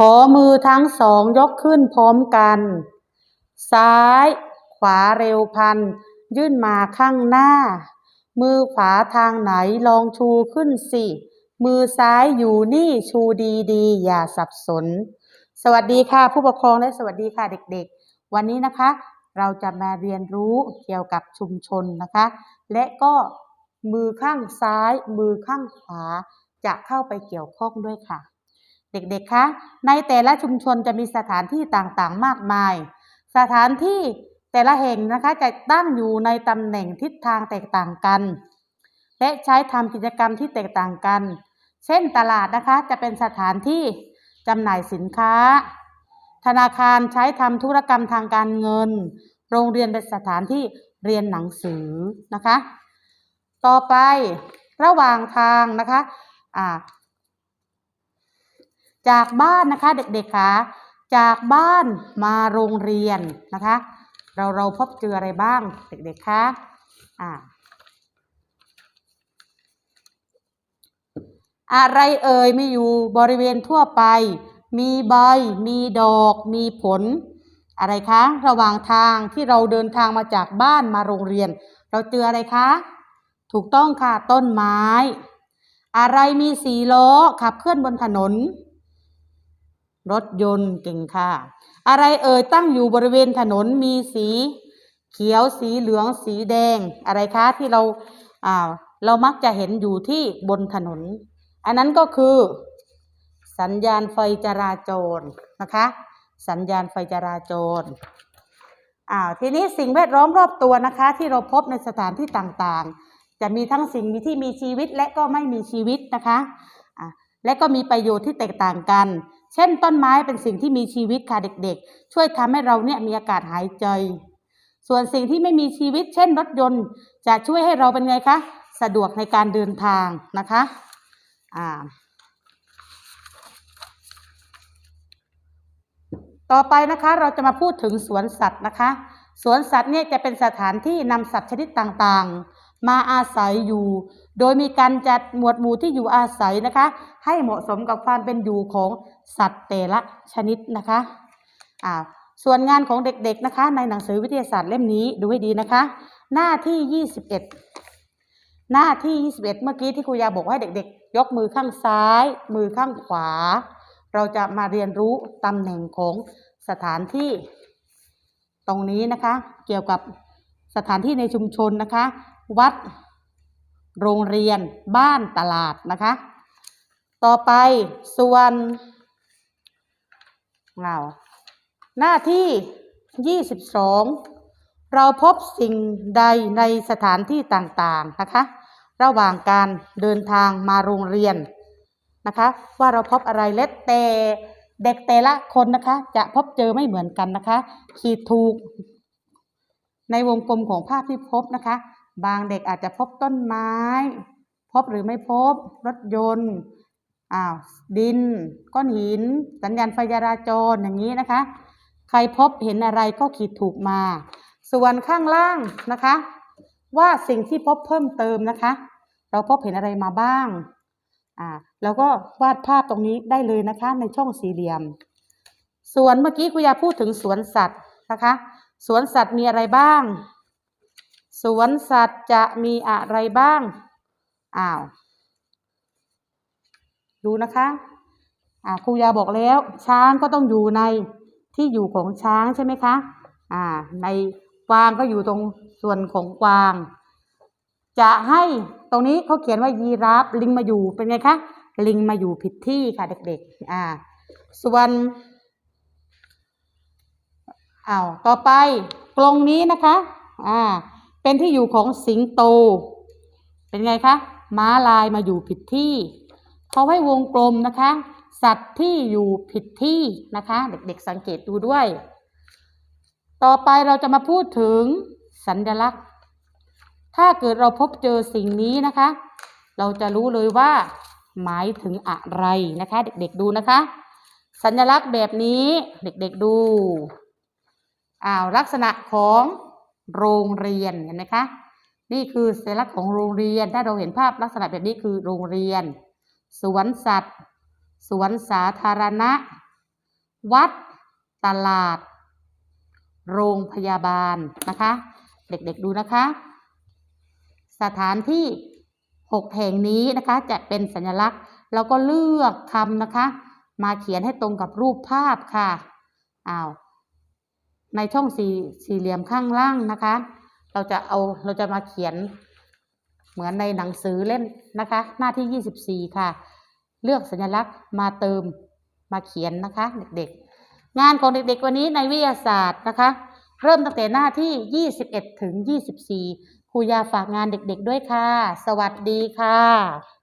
ขอมือทั้งสองยกขึ้นพร้อมกัน ซ้าย ขวาเร็วพัน ยื่นมาข้างหน้า มือขวาทางไหนลองชูขึ้นสิ มือซ้ายอยู่นี่ชูดีๆ อย่าสับสน สวัสดีค่ะผู้ปกครองและสวัสดีค่ะเด็กๆ วันนี้นะคะ เราจะมาเรียนรู้เกี่ยวกับชุมชนนะคะ และก็มือข้างซ้าย มือข้างขวาจะเข้าไปเกี่ยวข้องด้วยค่ะ เด็กๆ คะ ในแต่ละชุมชนจะมีสถานที่ต่างๆ มากมาย สถานที่แต่ละแห่งนะคะจะตั้งอยู่ในตำแหน่งทิศทางแตกต่างกัน และใช้ทำกิจกรรมที่แตกต่างกัน เช่นตลาดนะคะจะเป็นสถานที่จำหน่ายสินค้า ธนาคารใช้ทำธุรกรรมทางการเงิน โรงเรียนเป็นสถานที่เรียนหนังสือนะคะ ต่อไประหว่างทางนะคะอ่า จากบ้านนะคะเด็กๆคะจากบ้านมาโรงเรียนนะคะ เราเราพบเจออะไรบ้างเด็กๆคะอ่าอะไรเอ่ยมีอยู่บริเวณทั่วไป มีใบ มีดอก มีผล อะไรคะ ระหว่างทางที่เราเดินทางมาจากบ้านมาโรงเรียน เราเจออะไรคะ ถูกต้องค่ะต้นไม้ อะไรมีสีล้อขับเคลื่อนบนถนน รถยนต์เก่งค่ะ อะไรเอ่ยตั้งอยู่บริเวณถนนมีสีเขียวสีเหลืองสีแดงอะไรคะที่เราอ่าเรามักจะเห็นอยู่ที่บนถนน อันนั้นก็คือ สัญญาณไฟจราจรนะคะ สัญญาณไฟจราจรอ่าทีนี้สิ่งแวดล้อมรอบตัวนะคะ ที่เราพบในสถานที่ต่างๆ จะมีทั้งสิ่งมีที่มีชีวิตและก็ไม่มีชีวิตนะคะอ่าและก็มีประโยชน์ที่แตกต่างกัน เช่น ต้นไม้เป็นสิ่งที่มีชีวิตค่ะเด็กๆ ช่วยทำให้เราเนี่ยมีอากาศหายใจ ส่วนสิ่งที่ไม่มีชีวิต เช่น รถยนต์ จะช่วยให้เราเป็นไงคะสะดวกในการเดินทางนะคะอ่าต่อไปนะคะเราจะมาพูดถึงสวนสัตว์นะคะ สวนสัตว์เนี่ยจะเป็นสถานที่นำสัตว์ชนิดต่างๆ มาอาศัยอยู่ โดยมีการจัดหมวดหมู่ที่อยู่อาศัยนะคะ ให้เหมาะสมกับความเป็นอยู่ของสัตว์แต่ละชนิดนะคะอ่าส่วนงานของเด็กๆนะคะ ในหนังสือวิทยาศาสตร์เล่มนี้ดูให้ดีนะคะ หน้าที่ 21 หน้าที่ 21 เมื่อกี้ที่ครูยาบอกให้เด็กๆ ยกมือข้างซ้าย มือข้างขวา เราจะมาเรียนรู้ตำแหน่งของสถานที่ ตรงนี้นะคะ เกี่ยวกับสถานที่ในชุมชนนะคะ วัด โรงเรียน บ้านตลาดนะคะ ต่อไปส่วนเราหน้าที่ 22 เราพบสิ่งใดในสถานที่ต่างๆนะคะ ระหว่างการเดินทางมาโรงเรียนนะคะ ว่าเราพบอะไรและแต่เด็กแต่ละคนนะคะ จะพบเจอไม่เหมือนกันนะคะ ขีดถูกในวงกลมของภาพที่พบนะคะ บางเด็กอาจจะพบต้นไม้ พบหรือไม่พบ รถยนต์อ้าวดิน ก้อนหิน สัญญาณไฟจราจรอย่างนี้นะคะ ใครพบเห็นอะไรก็ขีดถูกมา ส่วนข้างล่างนะคะ ว่าสิ่งที่พบเพิ่มเติมนะคะ เราพบเห็นอะไรมาบ้างอ่าแล้วก็วาดภาพตรงนี้ได้เลยนะคะในช่องสี่เหลี่ยม ส่วนเมื่อกี้คุยาพูดถึงสวนสัตว์นะคะ สวนสัตว์มีอะไรบ้าง สวนสัตว์จะมีอะไรบ้าง อ้าว ดูนะคะอ่าครูยาบอกแล้ว ช้างก็ต้องอยู่ในที่อยู่ของช้างใช่ไหมคะ อ่า ในกวางก็อยู่ตรงส่วนของกวาง จะให้ตรงนี้เขาเขียนว่ายีราฟลิงมาอยู่เป็นไงคะ ลิงมาอยู่ผิดที่ค่ะเด็กๆ อ่า ส่วนอ้าวต่อไปกรงนี้นะคะ อ่า เป็นที่อยู่ของสิงโต เป็นไงคะ ม้าลายมาอยู่ผิดที่ เขาให้วงกลมนะคะ สัตว์ที่อยู่ผิดที่นะคะ เด็กๆสังเกตดูด้วย ต่อไปเราจะมาพูดถึงสัญลักษณ์ ถ้าเกิดเราพบเจอสิ่งนี้นะคะ เราจะรู้เลยว่า หมายถึงอะไรนะคะ เด็กๆดูนะคะ สัญลักษณ์แบบนี้เด็กๆดูอ้าวลักษณะของ โรงเรียนเห็นไหมคะ นี่คือสัญลักษณ์ของโรงเรียน ถ้าเราเห็นภาพลักษณะแบบนี้คือโรงเรียน สวนสัตว์ สวนสาธารณะ วัด ตลาด โรงพยาบาลนะคะ เด็กๆดูนะคะ สถานที่6แห่งนี้นะคะจะเป็นสัญลักษณ์เราก็เลือกคำนะคะ มาเขียนให้ตรงกับรูปภาพค่ะอ้าว ในช่องสี่สี่เหลี่ยมข้างล่างนะคะ เราจะเอาเราจะมาเขียนเหมือนในหนังสือเล่นนะคะ หน้าที่24ค่ะ เลือกสัญลักษณ์มาเติมมาเขียนนะคะ เด็กๆ งานของเด็กๆวันนี้ในวิทยาศาสตร์นะคะ เริ่มตั้งแต่หน้าที่21ถึง24ครูยาฝากงานเด็กๆด้วยค่ะ สวัสดีค่ะ